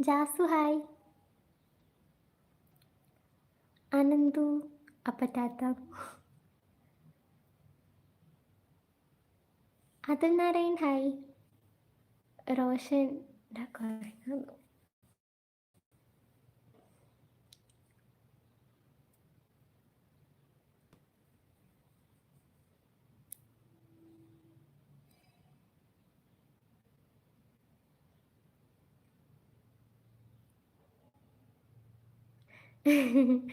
ജാസു hi. Ananthu അപ്പറ്റാത്ത. Athul Narayan hi. Roshan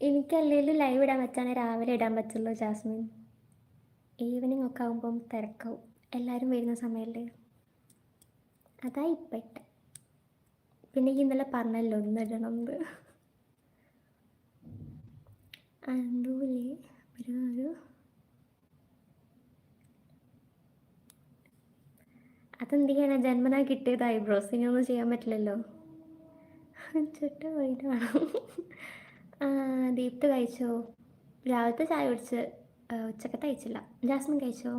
എനിക്കല്ലേലും live ഇടാൻ പറ്റാണ് രാവിലെ ഇടാൻ പറ്റുള്ളൂ ജാസ്മിൻ. ഈവനിങ് ഒക്കെ ആകുമ്പം തിരക്കാവും. എല്ലാവരും വരുന്ന സമയമല്ലേ അതാ ഇപ്പം ഇട്ട പിന്നെ ഇന്നലെ പറഞ്ഞല്ലോ ഒന്ന് ഇടണം എന്ന് അന്തൂലേ ഒരു അതെന്ത് അതെന്തിനാണ് ജന്മനാ കിട്ടിയത് ഐബ്രോസ് ഇനി ഒന്നും ചെയ്യാൻ പറ്റില്ലല്ലോ. ചുട്ട പോയിട്ടാണ് വേണം ദീപ്ത് കഴിച്ചോ? രാവിലത്തെ ചായ കുടിച്ച് ഉച്ചക്കത്തെ കഴിച്ചില്ല. ജാസ്മിൻ കഴിച്ചോ?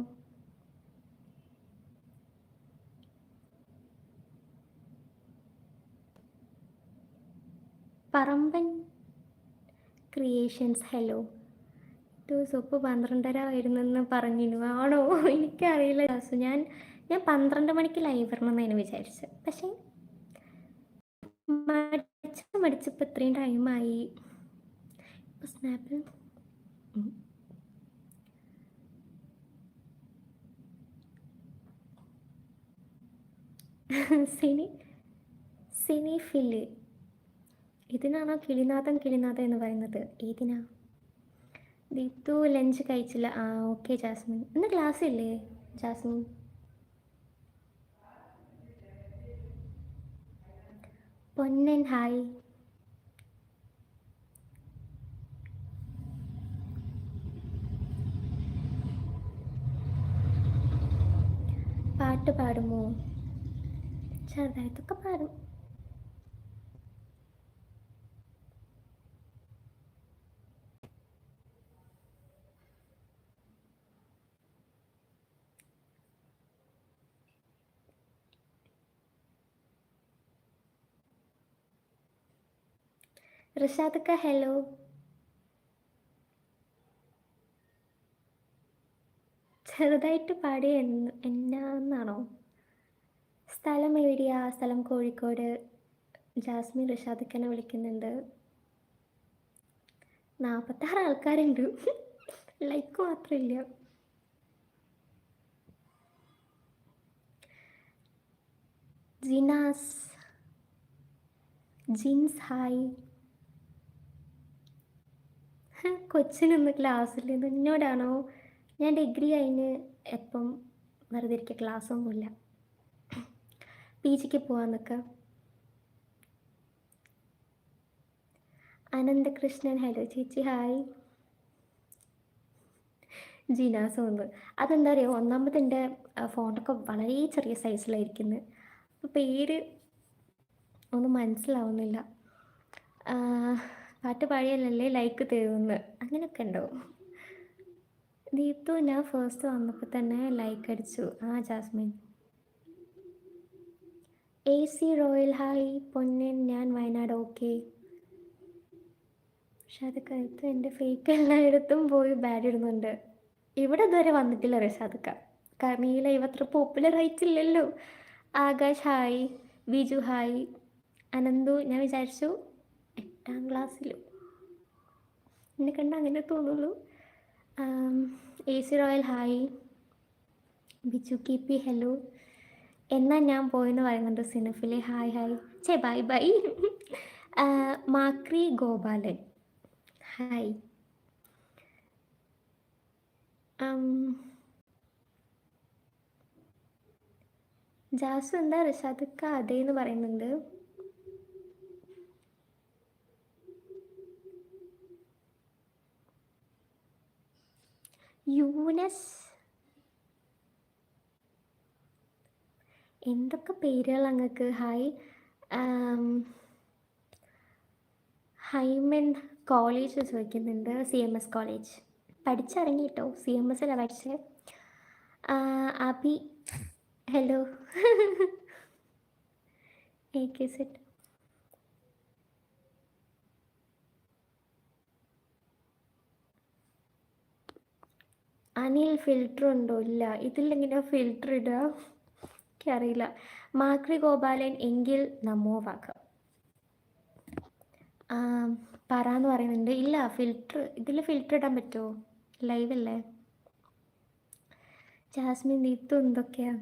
Paramban creations hello. ടു സൂപ്പ് പന്ത്രണ്ടര വരുന്നെന്ന് പറഞ്ഞിരുന്നു. ആണോ? എനിക്കറിയില്ല ജാസു ഞാൻ ഞാൻ പന്ത്രണ്ട് മണിക്ക് ലൈവ് വരണമെന്നാണ് വിചാരിച്ചത്. പക്ഷേ മടിച്ച് മടിച്ചപ്പോൾ ഇത്രയും ടൈമായി ഇപ്പോൾ സ്നാപ്പിൽ. സിനി സിനി ഫിൽ. ഇതിനാണോ കിളിനാഥം കിളിനാഥം എന്ന് പറയുന്നത്? ഏതിനാ? ദീപ്തു ലഞ്ച് കഴിച്ചില്ല. ആ ഓക്കെ ജാസ്മിൻ. ഇന്ന് ക്ലാസ് ഇല്ലേ ജാസ്മിൻ? പൊന്നൻ ഹായ്. പാട്ട് പാടുമോ? ചെറുതായിട്ടൊക്കെ പാടും. റിഷാദക്ക ഹലോ. ചെറുതായിട്ട് പാടി എന്ന് എന്നാന്നാണോ? സ്ഥലം എവിടെയാ? സ്ഥലം കോഴിക്കോട്. ജാസ്മിൻ റിഷാദക്കനെ വിളിക്കുന്നുണ്ട്. നാൽപ്പത്താറ് ആൾക്കാരുണ്ട്. ലൈക്ക് മാത്രമില്ല. ജിനാസ്. ജിൻസ് ഹായ്. കൊച്ചിനൊന്ന് ക്ലാസ്സിൽ എന്നോടാണോ ഞാൻ ഡിഗ്രി കഴിഞ്ഞ് എപ്പം വെറുതെ ഇരിക്കുക ക്ലാസ്സൊന്നുമില്ല. പി ജിക്ക് പോകാൻ നിൽക്കുക അനന്തകൃഷ്ണൻ ഹലോ ചേച്ചി ഹായ്. ജിനാസ് ഒന്ന് അതെന്താ പറയുക ഒന്നാമത് എന്റെ ഫോണൊക്കെ വളരെ ചെറിയ സൈസിലായിരിക്കുന്നത് പേര് ഒന്നും മനസ്സിലാവുന്നില്ല. പാട്ട് പാടിയാലല്ലേ ലൈക്ക് തരുമെന്ന് അങ്ങനെയൊക്കെ ഉണ്ടോ? ദീപ്തു ഞാൻ ഫസ്റ്റ് വന്നപ്പോൾ തന്നെ ലൈക്ക് അടിച്ചു. ആ Jasmin. A C royal hi Ponnin ഞാൻ വയനാട് ഓക്കെ അത് കഴുത്ത് എന്റെ ഫേക്ക് എല്ലായിടത്തും പോയി ബാഡ് ഇടുന്നുണ്ട്. ഇവിടെ ഇതുവരെ വന്നിട്ടില്ല റഷാദക്ക. കാരണം ഈ ലൈവ് അത്ര പോപ്പുലർ ആയിട്ടില്ലല്ലോ. ആകാശ് ഹായ് ബിജു ഹായ് അനന്തു ഞാൻ വിചാരിച്ചു എട്ടാം ക്ലാസ്സിലും. എന്നെ കണ്ട അങ്ങനെ തോന്നുള്ളൂ A C royal hi Biju കി പി ഹലോ എന്നാ ഞാൻ പോയെന്ന് പറയുന്നുണ്ട് സിനിഫിലെ. ഹായ് ഹായ് ചേ bye bye മാക്രി Gopalan. Hi Jasu എന്താ റിഷാദക്ക അതേന്ന് പറയുന്നുണ്ട്. എന്തൊക്കെ പേരുകൾ അങ്ങക്ക്? ഹായ് ഹൈമൻ കോളേജ് ചോദിക്കുന്നുണ്ട് സി എം എസ് കോളേജ്. പഠിച്ചിറങ്ങി കേട്ടോ സി എം എസ് അല്ല പഠിച്ചത്? അഭി ഹലോ അനിൽ ഫിൽറ്റർ ഉണ്ടോ? ഇല്ല. ഇതിലെങ്ങനെയാ ഫിൽറ്റർ ഇടുക എനിക്കറിയില്ല. മാക്രി ഗോപാലൻ എങ്കിൽ നമോ വാക്ക്. പറ എന്ന് പറയുന്നുണ്ട്. ഇല്ല ഫിൽറ്റർ ഇതിൽ ഫിൽറ്റർ ഇടാൻ പറ്റുമോ ലൈവല്ലേ ജാസ്മിൻ ദീപ്തു എന്തൊക്കെയാ?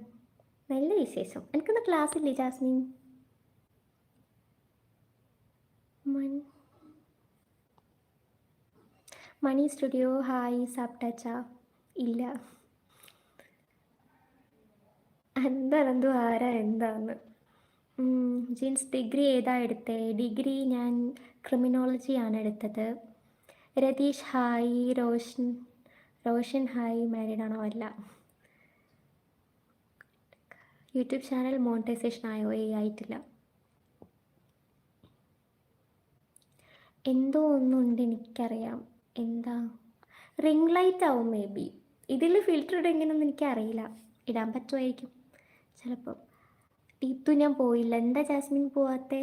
നല്ല വിശേഷം. എനിക്കൊന്ന് ക്ലാസ് ഇല്ലേ ജാസ്മിൻ? മൺ മണി സ്റ്റുഡിയോ ഹായ് സാപ്റ്റാച്ച ഇല്ല. എന്താണെന്തോ ആരാ എന്താന്ന്. ജീൻസ് ഡിഗ്രി ഏതാ എടുത്തേ? ഡിഗ്രി ഞാൻ ക്രിമിനോളജിയാണ് എടുത്തത്. Ratheesh hi Roshan Roshan hi married ആണോ? അല്ല. യൂട്യൂബ് ചാനൽ മോണിറ്റൈസേഷൻ ആയോ? ഏ ആയിട്ടില്ല. എന്തോ ഒന്നുണ്ട് എനിക്കറിയാം. എന്താ? റിംഗ് ലൈറ്റ് ആവും മേ ബി ഇതിൽ ഫിൽറ്റർ ഇടെങ്ങനെയൊന്നും എനിക്കറിയില്ല. ഇടാൻ പറ്റുമായിരിക്കും ചിലപ്പോൾ ടീത്തു ഞാൻ പോയില്ല. എന്താ ജാസ്മിൻ പോവാത്തെ?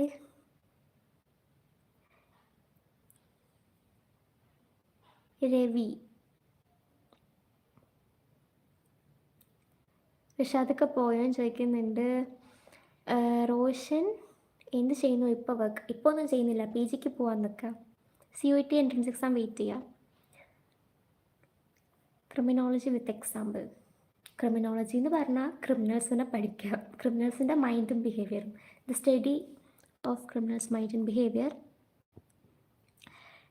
രവി. റിഷാദൊക്കെ പോയോന്ന് ചോദിക്കുന്നുണ്ട്. റോഷൻ എന്ത് ചെയ്യുന്നു ഇപ്പോൾ വർക്ക് ഇപ്പോൾ ഒന്നും ചെയ്യുന്നില്ല. പി ജിക്ക് പോകാൻ നിൽക്കാം C U T entrance exam wait ചെയ്യാം. ക്രിമിനോളജി വിത്ത് എക്സാമ്പിൾ ക്രിമിനോളജി എന്ന് പറഞ്ഞാൽ ക്രിമിനൽസിനെ പഠിക്കുക. ക്രിമിനൽസിന്റെ മൈൻഡും ബിഹേവിയറും the study of criminals mind and behaviour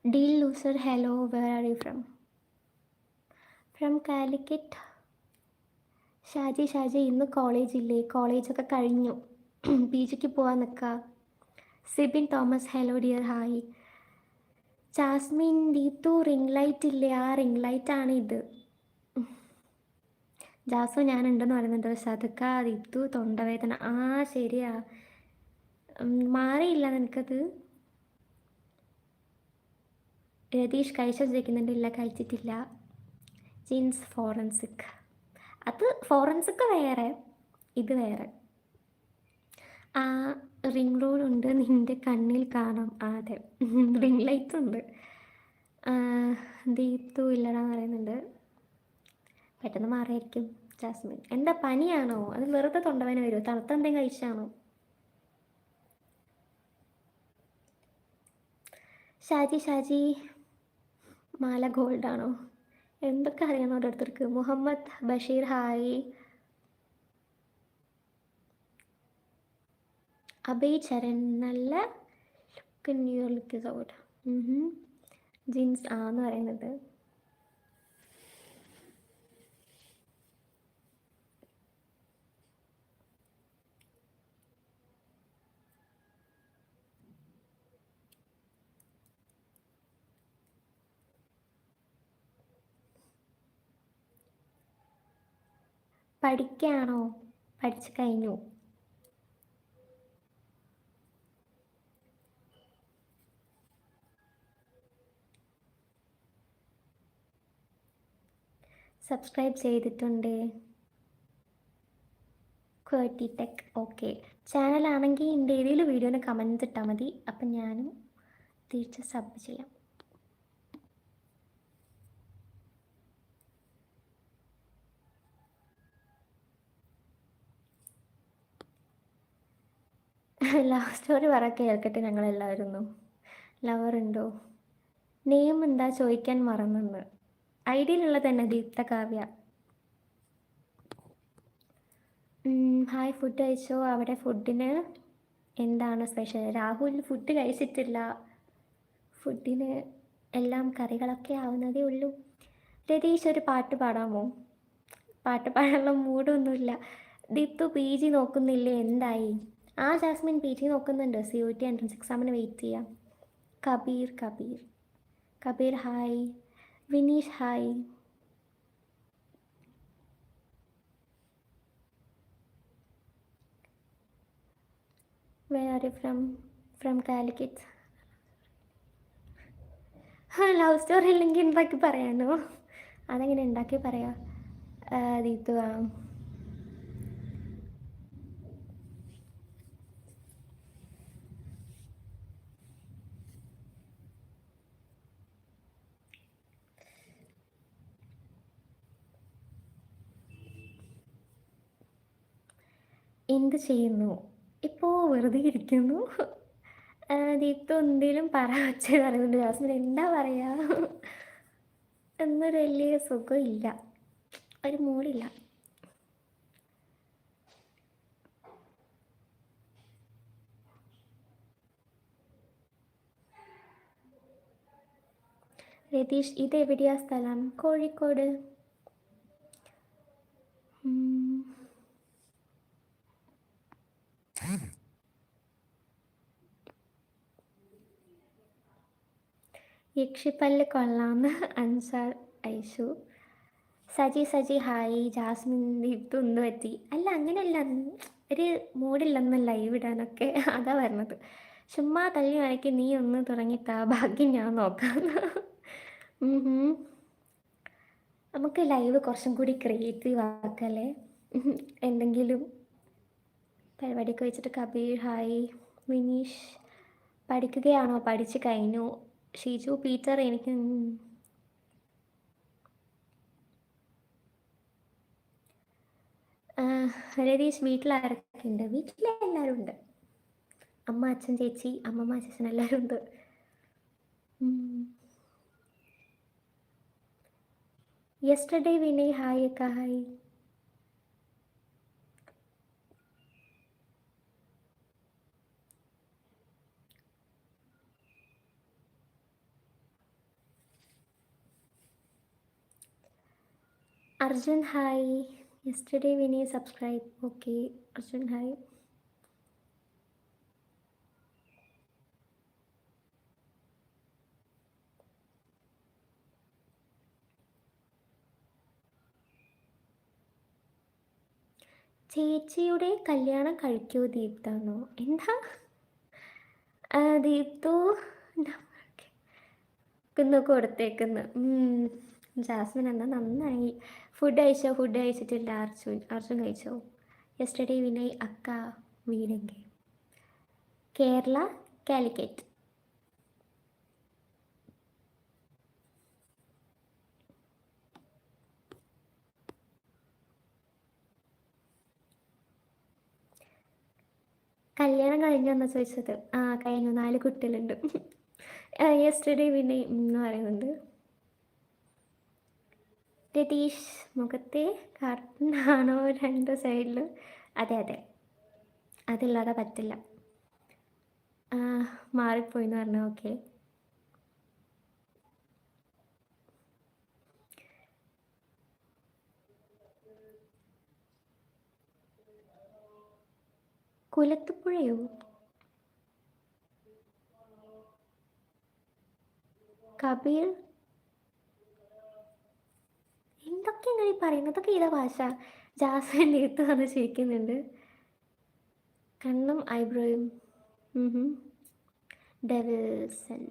deal loser hello where are you from from Calicut Shaji Shaji ഇന്ന് കോളേജില്ലേ കോളേജൊക്കെ കഴിഞ്ഞു. പി ജിക്ക് പോകാൻ നിൽക്കുക Sibin Thomas hello dear hi Jasmin Deepthu ring light ഇല്ലേ? ആ റിംഗ് ലൈറ്റ് ആണ് ഇത്. ജാസോ ഞാനുണ്ടെന്ന് പറയുന്നുണ്ട്. സതുക്ക ദീപ്തു തൊണ്ടവേദന. ആ ശരിയാ. മാറിയില്ല നിനക്കത്? രതീഷ് കഴിച്ച ചോദിക്കുന്നുണ്ട്. ഇല്ല കഴിച്ചിട്ടില്ല. Jeans forensic. അത് ഫോറൻസിക് വേറെ. ഇത് വേറെ. ആ റിംഗ് റോഡ് ഉണ്ട്. നിന്റെ കണ്ണിൽ കാണാം. അതെ. റിംഗ് ലൈറ്റ് ഉണ്ട്. ദീപ്തു ഇല്ലടാന്ന് പറയുന്നുണ്ട്. പെട്ടെന്ന് മാറിയായിരിക്കും ജാസ്മിൻ. എന്താ പനിയാണോ? അത് വെറുതെ തൊണ്ടവേന വരുമോ തണുത്ത എന്തെങ്കിലും കഴിച്ചാണോ? ഷാജി ഷാജി. മാല ആണോ? എന്തൊക്കെ അറിയാം ഓരോരുത്തർക്ക് മുഹമ്മദ് ബഷീർ ഹായ്. അഭയ് ചരൺ. നല്ല look new look out jeans ആന്ന് പറയുന്നത്. പഠിക്കുകയാണോ പഠിച്ചു കഴിഞ്ഞു. സബ്സ്ക്രൈബ് ചെയ്തിട്ടുണ്ട്. ക്വേർട്ടി ടെക് ഓക്കെ ചാനലാണെങ്കിൽ എന്റെ ഏതെങ്കിലും വീഡിയോന് കമന്റ് ഇട്ടാൽ മതി. അപ്പം ഞാനും തിരിച്ച് സബ് ചെയ്യാം. ലവ് സ്റ്റോറി പറ കേൾക്കട്ടെ ഞങ്ങളെല്ലാവരും ലവർ ഉണ്ടോ? നെയിം എന്താ ചോദിക്കാൻ മറന്നെന്ന് ഐഡിയിലുള്ള തന്നെ ദീപ്ത കാവ്യ. ഹായ് ഫുഡ് കഴിച്ചോ? അവിടെ ഫുഡിന് എന്താണ് സ്പെഷ്യൽ രാഹുൽ ഫുഡ് കഴിച്ചിട്ടില്ല. ഫുഡിന് എല്ലാം കറികളൊക്കെ ആവുന്നതേ ഉള്ളൂ. രതീഷ് ഒരു പാട്ട് പാടാമോ? പാട്ട് പാടാനുള്ള മൂഡൊന്നുമില്ല ദീപ്തു പി ജി നോക്കുന്നില്ലേ? എന്തായി? ആ ജാസ്മിൻ പി ടി നോക്കുന്നുണ്ട്. സി യു ടി എൻട്രൻസ് എക്സാമിന് വെയിറ്റ് ചെയ്യാം. Kabeer Kabeer. Kabeer hi. Vineesh hi. Where are you from? From Calicut. Love story അല്ലെങ്കിൽ ഉണ്ടാക്കി പറയാനോ അതെങ്ങനെ ഉണ്ടാക്കി പറയാ? ദീത്തു എന്ത് ചെയ്യുന്നു? ഇപ്പോൾ വെറുതെ ഇരിക്കുന്നു. ദീപ്തു എന്തെങ്കിലും പറ വെച്ച് പറയുന്നുണ്ട്. ജാസ്മിൻ എന്താ പറയാ? എന്നൊരു വലിയ സുഖമില്ല ഒരു മൂടില്ല. രതീഷ് ഇതെവിടെയാ സ്ഥലം? കോഴിക്കോട്. യക്ഷിപ്പല്ല് കൊള്ളാന്ന് അൻസാർ ഐഷു സജി സജി ഹായ് ജാസ്മിൻ ഇതൊന്നും പറ്റി അല്ല അങ്ങനെയല്ല ഒരു മൂടില്ലെന്ന് ലൈവ് ഇടാനൊക്കെ അതാ പറഞ്ഞത്. ചുമ്മാ തള്ളി വരയ്ക്ക് നീ ഒന്ന് തുടങ്ങിത്താ ഭാഗ്യം ഞാൻ നോക്കാം നമുക്ക് ലൈവ് കുറച്ചും കൂടി ക്രിയേറ്റീവ് ആക്കല്ലേ? എന്തെങ്കിലും പരിപാടിയൊക്കെ വെച്ചിട്ട് കബീർ ഹായ് വിനീഷ് പഠിക്കുകയാണോ? പഠിച്ചു കഴിഞ്ഞു. ഷീജു പീറ്റർ എനിക്ക് രതീഷ് വീട്ടിലാരൊക്കെ ഉണ്ട്? വീട്ടിലെല്ലാവരും ഉണ്ട് അമ്മ അച്ഛൻ ചേച്ചി അമ്മമ്മ അച്ഛൻ എല്ലാവരും ഉണ്ട് യെസ്റ്റർഡേ വിനയ് ഹായ് ഒക്കെ hi Arjun hi yesterday Vini subscribe okay Arjun hi ചേച്ചിയുടെ കല്യാണം കഴിക്കുമോ ദീപ്താണോ എന്താ? ദീപ്തു കൊടുത്തേക്കുന്നു. ജാസ്മിൻ എന്നാ നന്നായി. ഫുഡ് കഴിച്ചോ? ഫുഡ് കഴിച്ചിട്ടില്ല. അർജുൻ അർജുൻ കഴിച്ചോ? യെസ്റ്റർഡേ വിനയ് അക്ക വീടെങ്കിൽ കേരള കാലിക്കറ്റ്. കല്യാണം കഴിഞ്ഞെന്നാ ചോദിച്ചത്? ആ കഴിഞ്ഞു. നാല് കുട്ടികളുണ്ട്. യെസ്റ്റർഡേ വിനയ് എന്ന് പറയുന്നുണ്ട്. രതീഷ് മുഖത്തെ ആണോ രണ്ട് സൈഡിലും? അതെ അതെ. അതില്ലാതെ പറ്റില്ല. മാറിപ്പോയി എന്ന് പറഞ്ഞു ഓക്കെ കുലത്തുപുഴയോ? കബീർ എന്തൊക്കെ ഇങ്ങനെ പറയുന്നതൊക്കെ ഏതാ ഭാഷ? ജാസ്മിൻ എടുത്ത് വന്ന് ചിരിക്കുന്നുണ്ട് കണ്ണും ഐബ്രോയും. ഡെവിൽസൺ.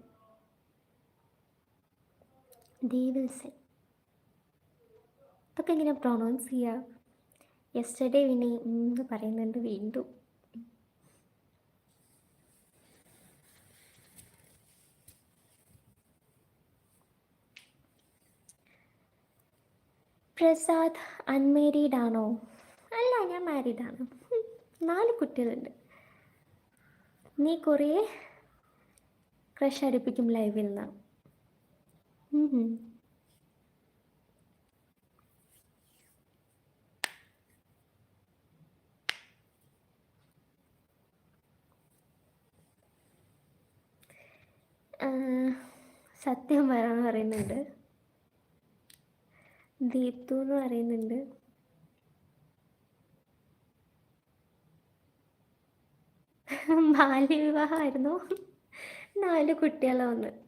ഡേവിൽസൺ. ഇതൊക്കെ എങ്ങനെ പ്രൊണൗൺസ് ചെയ്യുക യെസ്റ്റർഡേ വിനി എന്ന് പറയുന്നുണ്ട് വീണ്ടും. പ്രസാദ് അൺമാരീഡ് ആണോ അല്ല ഞാൻ മാരീഡ് ആണ് നാല് കുട്ടികളുണ്ട്. നീ കുറേ ക്രഷ് അടുപ്പിക്കും ലൈവിൽ നിന്ന്. സത്യം പറയാന്ന് പറയുന്നുണ്ട്. ദീപ്തു എന്ന് പറയുന്നുണ്ട്. ബാല്യവിവാഹമായിരുന്നു. നാല് കുട്ടികളെ വന്ന്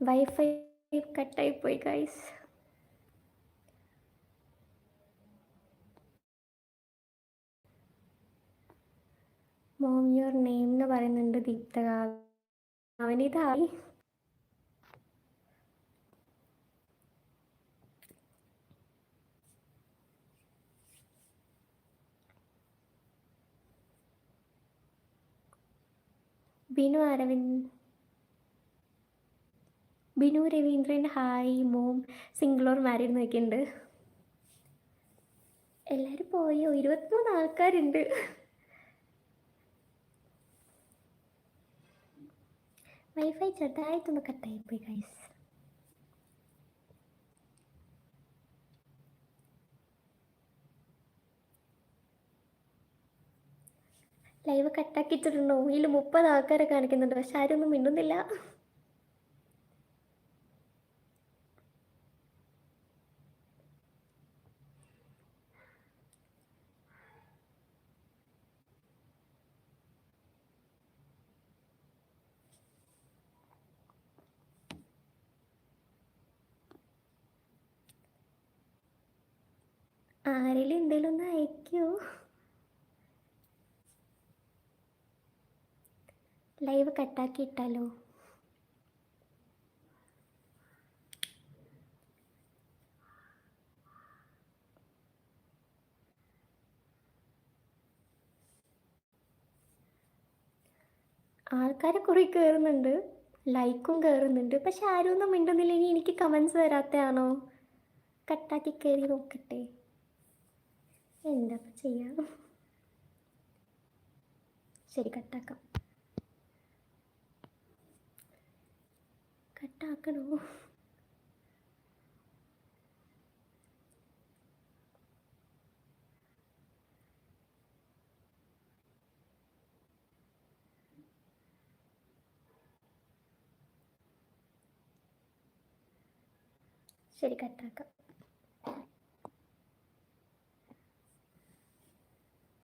വൈഫൈ കട്ടായി പോയി ഗൈസ് മോം യുവർ നെയിം എന്ന് പറയുന്നുണ്ട് ദീപ്തക അവനിതായി Binu Aravind Binu Raveendran hi mom single or married നോക്കിയിട്ടുണ്ട് എല്ലാവരും പോയോ? ഇരുപത്തിമൂന്ന് ആൾക്കാരുണ്ട്. വൈഫൈ ചെറുതായിട്ടൊന്ന് കട്ടായി പോയി ഗൈസ് ലൈവ് കട്ടാക്കിച്ചിട്ടുണ്ടോ ഇതിൽ മുപ്പത് ആൾക്കാരെ കാണിക്കുന്നുണ്ട്. പക്ഷെ ആരൊന്നും മിണ്ടുന്നില്ല. ആരെങ്കിലും എന്തെങ്കിലും ഒന്ന് അയക്കോ. ലൈവ് കട്ടാക്കി ഇട്ടാലോ? ആൾക്കാർ കുറെ കയറുന്നുണ്ട് ലൈക്കും കയറുന്നുണ്ട് പക്ഷെ ആരും ഒന്നും മിണ്ടുന്നില്ലെങ്കിൽ എനിക്ക് കമൻസ് വരാത്തയാണോ കട്ടാക്കി കയറി നോക്കട്ടെ. എന്താ ചെയ്യാം ശരി കട്ടാക്കാം കട്ടാക്കണോ ശരി കട്ടാക്കാം